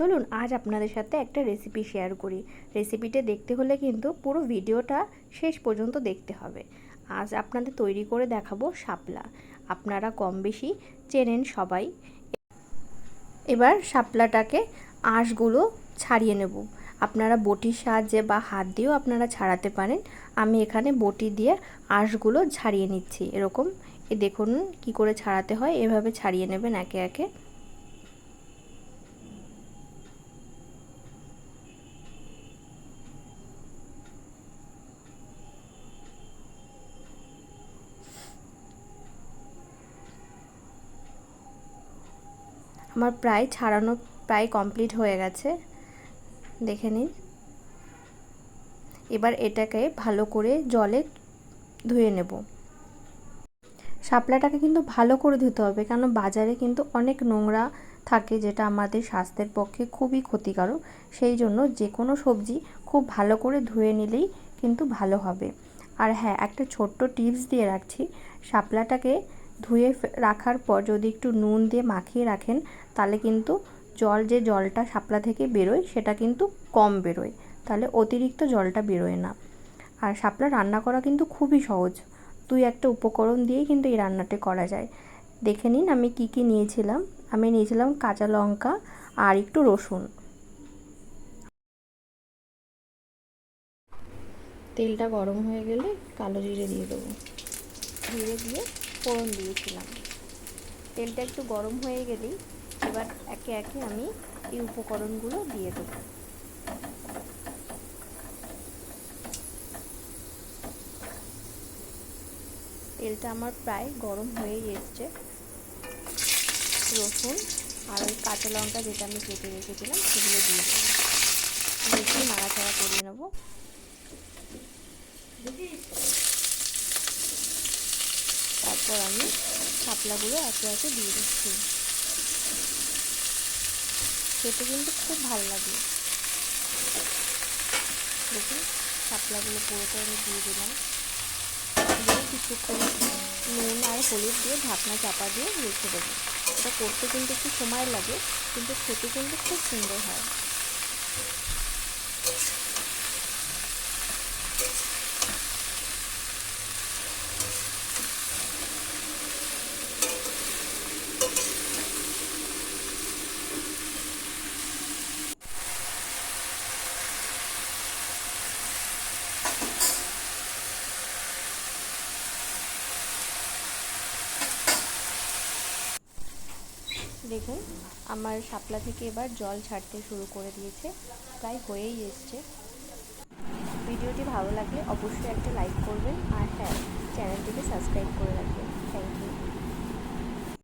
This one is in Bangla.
চলুন আজ আপনাদের সাথে একটা রেসিপি শেয়ার করি। রেসিপিটা দেখতে হলে কিন্তু পুরো ভিডিওটা শেষ পর্যন্ত দেখতে হবে। আজ আপনাদের তৈরি করে দেখাবো শাপলা। আপনারা কম বেশি চেনেন সবাই। এবার শাপলাটাকে আঁশগুলো ছাড়িয়ে নেব। আপনারা বটির সাহায্যে বা হাত দিয়েও আপনারা ছাড়াতে পারেন। আমি এখানে বটি দিয়ে আঁশগুলো ছাড়িয়ে নিচ্ছি। এরকম, এ দেখুন কি করে ছাড়াতে হয়। এভাবে ছাড়িয়ে নেবেন একে একে। আমার প্রায় ছাড়ানো প্রায় কমপ্লিট হয়ে গেছে। দেখে নিন। এবার এটাকে ভালো করে জলে ধুয়ে নেব। শাপলাটাকে কিন্তু ভালো করে ধুতে হবে কারণ বাজারে কিন্তু অনেক নোংরা থাকে যেটা আমাদের স্বাস্থ্যের পক্ষে খুবই ক্ষতিকারক। সেই জন্য যে কোনো সবজি খুব ভালো করে ধুয়ে নিলেই কিন্তু ভালো হবে। আর হ্যাঁ একটা ছোট্ট টিপস দিয়ে রাখছি, শাপলাটাকে ধুয়ে রাখার পর যদি একটু নুন দিয়ে মাখিয়ে রাখেন, তাহলে কিন্তু জল যে জলটা শাপলা থেকে বেরোয়, সেটা কিন্তু কম বেরোয়। তাহলে অতিরিক্ত জলটা বেরোয় না। আর শাপলা রান্না করা কিন্তু খুবই সহজ। দুই একটা উপকরণ দিয়েই কিন্তু এই রান্নাটি করা যায়। দেখে নিন আমি কি কি নিয়েছিলাম। আমি নিয়েছিলাম কাঁচা লঙ্কা আর একটু রসুন। তেলটা গরম হয়ে গেলে কালো জিরে দিয়ে দেবো। জিরে দিয়ে ফোড়ন দিয়েছিলাম। তেলটা একটু গরম হয়ে গেলেই এবার একে একে আমি এই উপকরণগুলো দিয়ে দেবো। তেলটা আমার প্রায় গরম হয়েই এসছে। রসুন আর ওই কাঁচা লঙ্কা যেটা আমি কেটে রেখেছিলাম সেগুলো দিয়ে দেবো। বেশি নাড়াচাড়া করিয়ে নেব। তারপর আমি শাপলাগুলো একে একে দিয়ে দিচ্ছি। খেতে কিন্তু খুব ভালো লাগে। দেখুন, শাপলাগুলো পুরোটা আমি দিয়ে দিলাম। দিয়ে কিছুক্ষণ নুন আর হলুদ দিয়ে ঢাকনা চাপা দিয়ে রেখে দেবো। এটা করতে কিন্তু একটু সময় লাগে, কিন্তু খেতে কিন্তু খুব সুন্দর হয়। দেখুন, আমার শাপলা থেকে এবার জল ছাড়তে শুরু করে দিয়েছে। প্রায় হয়েই এসছে। ভিডিওটি ভালো লাগলে অবশ্যই একটা লাইক করবেন। আর হ্যাঁ চ্যানেলটিকে সাবস্ক্রাইব করে রাখবেন। Thank you.